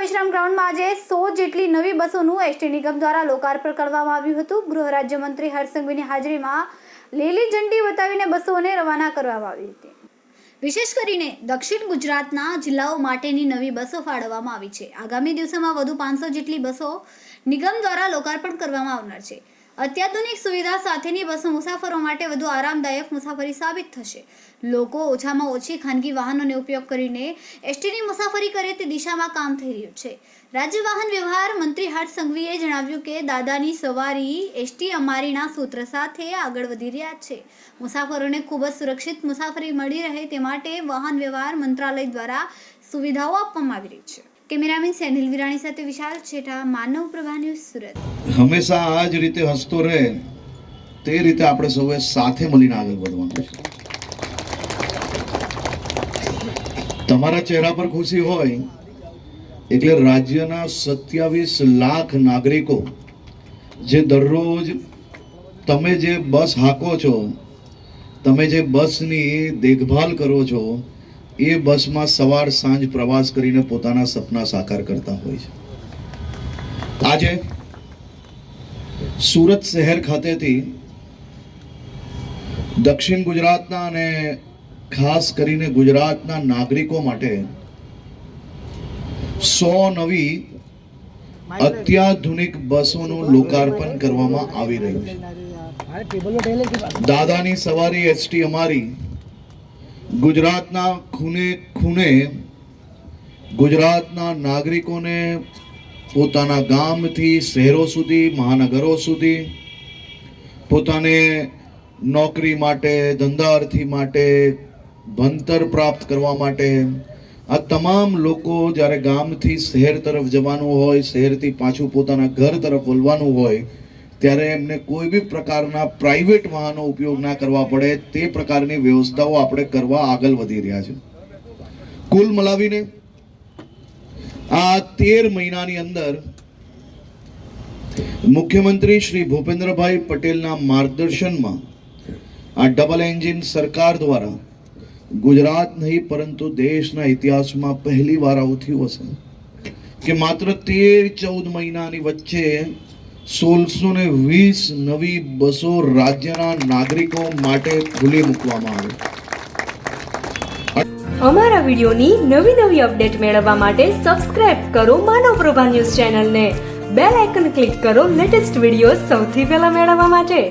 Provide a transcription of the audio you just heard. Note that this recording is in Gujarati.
વિશ્રામ ગ્રાઉન્ડમાં આજે સો જેટલી નવી બસોનું એસટી નિગમ દ્વારા લોકાર્પણ કરવામાં આવ્યું હતું. ગૃહ રાજ્યમંત્રી હર્ષસંઘવીની હાજરીમાં લીલી ઝંડી બતાવીને બસોને રવાના કરવામાં આવી હતી. વિશેષ કરીને દક્ષિણ ગુજરાતના જિલ્લાઓ માટેની નવી બસો ફાળવવામાં આવી છે. આગામી દિવસોમાં વધુ પાંચસો જેટલી બસો નિગમ દ્વારા લોકાર્પણ કરવામાં આવનાર છે. અત્યાધુનિક સુવિધા સાથેની બસો મુસાફરો માટે વધુ આરામદાયક મુસાફરી સાબિત થશે. લોકો ઓછામાં ઓછી ખાનગી વાહનોનો ઉપયોગ કરીને એસટીની મુસાફરી કરે તે દિશામાં કામ થઈ રહ્યું છે. રાજ્ય વાહન વ્યવહાર મંત્રી હર્ષ સંઘવીએ જણાવ્યું કે દાદાની સવારી એસટી અમારીના સૂત્ર સાથે આગળ વધી રહ્યા છે. મુસાફરોને ખૂબ જ સુરક્ષિત મુસાફરી મળી રહે તે માટે વાહન વ્યવહાર મંત્રાલય દ્વારા સુવિધાઓ આપવામાં આવી રહી છે. કેમેરામેન સેનિલ વિરાણી સાથે વિશાલ છેઠા, માનવ પ્રભા ન્યૂઝ સુરત. હંમેશા આ જ રીતે હસતો રહે, તે રીતે આપણે સૌએ સાથે મળીને આગળ વધવાનું છે. તમારા ચહેરા પર ખુશી હોય, એટલે રાજ્યના સત્યાવીસ લાખ નાગરિકો, જે દરરોજ તમે જે બસ હાકો છો, તમે જે બસની દેખભાલ કરો છો એ બસમાં સવાર સાંજ પ્રવાસ કરીને પોતાના સપના સાકાર કરતા હોય છે. આજે સુરત શહેર ખાતેથી દક્ષિણ ગુજરાતના અને ખાસ કરીને ગુજરાતના નાગરિકો માટે સો નવી અત્યાધુનિક બસોનું લોકાર્પણ કરવામાં આવી રહ્યું છે. દાદાની સવારી એસટી અમારી ગુજરાતના ખૂને ખૂને ગુજરાતના નાગરિકોને પોતાના ગામથી શહેરો સુધી, મહાનગરો સુધી, પોતાને નોકરી માટે, ધંધાર્થી માટે ભણતર પ્રાપ્ત કરવા માટે આ તમામ લોકો જ્યારે ગામથી શહેર તરફ જવાનું હોય, શહેરથી પાછું પોતાના ઘર તરફ વળવાનું હોય ત્યારે એમને કોઈ બી પ્રકારના પ્રાઇવેટ વાહનો ઉપયોગ ના કરવા પડે, તે પ્રકારની વ્યવસ્થાઓ આપણે કરવા આગળ વધી રહ્યા છે. કુલ મલાવીને આ તેર મહિનાની અંદર મુખ્યમંત્રી શ્રી ભૂપેન્દ્રભાઈ પટેલના માર્ગદર્શનમાં આ ડબલ એન્જિન સરકાર દ્વારા ગુજરાત નહીં, પરંતુ દેશના ઇતિહાસમાં પહેલી વાર આવું થયું હશે. કે માત્ર તેર ચૌદ મહિનાની વચ્ચે સોળસો ને વીસ નવી બસો રાજ્યના નાગરિકો માટે ખુલ્લી મૂકવામાં આવી. અમારા વિડીયોની નવી નવી અપડેટ મેળવવા માટે સબસ્ક્રાઇબ કરો માનવ પ્રભા ન્યૂઝ ચેનલને. બેલ આઇકન ક્લિક કરો લેટેસ્ટ વીડિયો સૌથી પહેલા મેળવવા માટે.